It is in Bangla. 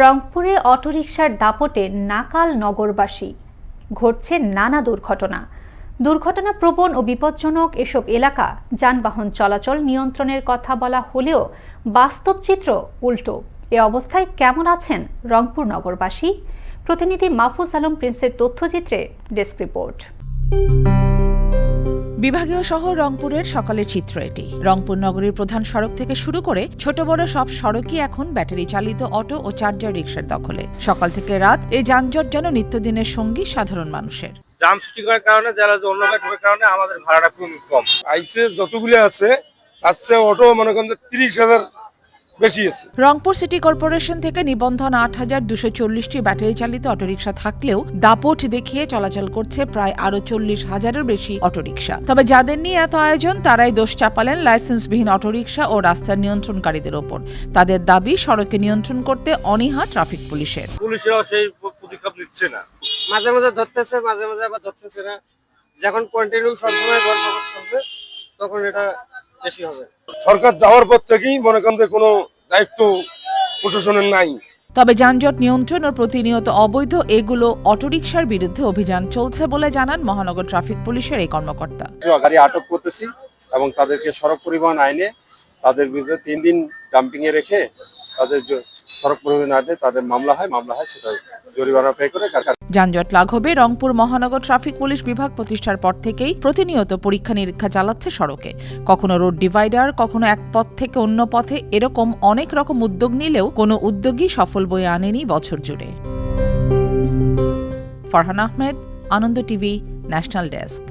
রংপুরে অটোরিকশার দাপটে নাকাল নগরবাসী। ঘটছে নানা দুর্ঘটনা। দুর্ঘটনা প্রবণ ও বিপজ্জনক এসব এলাকা যানবাহন চলাচল নিয়ন্ত্রণের কথা বলা হলেও বাস্তব চিত্র উল্টো। এ অবস্থায় কেমন আছেন রংপুর নগরবাসী? প্রতিনিধি মাহফুজ আলম প্রিন্সের তথ্যচিত্রে ডেস্ক রিপোর্ট। বিভাগীয় শহর রংপুরের সকালের চিত্র এটি। রংপুর নগরীর প্রধান সড়ক থেকে শুরু করে ছোট বড় সব সড়কই এখন ব্যাটারি চালিত অটো ও চার্জার রিক্সার দখলে। সকাল থেকে রাত এই যানজট যেন নিত্যদিনের সঙ্গী সাধারণ মানুষের। জাম সৃষ্টি করার কারণে যারা অন্য ব্যাটারির কারণে আমাদের ভাড়াটা খুব কম। আইসে যতগুলো আছে তার চেয়ে অটো মনে করেন তিরিশ হাজার বেশি আছে রংপুর সিটি কর্পোরেশন থেকে নিবন্ধন আট হাজার দুশো চল্লিশটি ব্যাটারি চালিত অটোরিকশা থাকলেও দাপট দেখিয়ে চলাচল করছে প্রায় আরও চল্লিশ হাজারের বেশি অটোরিকশা। তবে যাদের নিয়ে এত আয়োজন তারাই দোষ চাপালেন লাইসেন্সবিহীন অটোরিকশা ও রাস্তার নিয়ন্ত্রণকারীদের ওপর। তাদের দাবি সড়কে নিয়ন্ত্রণ করতে অনীহা ট্রাফিক পুলিশের। পুলিশেরাও সেই পদক্ষেপ নিচ্ছে না। মাঝে মাঝে ধরতেছে মাঝে মাঝে আবার ধরতেছে না। যখন কন্টিনিউ সবসময় তখন এটা বেশি হবে। সরকার যাওয়ার পর থেকেই মনে করেন যে কোনো দায়িত্ব প্রশাসনের নাই। তবে যানজট নিয়ন্ত্রণ ও প্রতিনিয়ত অবৈধ এগুলো অটোরিকশার বিরুদ্ধে অভিযান চলছে বলে জানান মহানগর ট্রাফিক পুলিশের এই কর্মকর্তা। গাড়ি আটক করতেছি এবং তাদেরকে সড়ক পরিবহন আইনে তাদের বিরুদ্ধে তিন দিন ডাম্পিং এ রেখে তাদের যানজট লাঘবে, রংপুর মহানগর ট্রাফিক পুলিশ বিভাগ প্রতিষ্ঠার পর থেকেই প্রতিনিয়ত পরীক্ষা নিরীক্ষা চালাচ্ছে সড়কে। কখনো রোড ডিভাইডার, কখনো এক পথ থেকে অন্য পথে, এরকম অনেক রকম উদ্যোগ নিলেও কোনো উদ্যোগই সফল বয়ে আনেনি বছর জুড়ে। Farhan Ahmed, Ananda TV, national desk.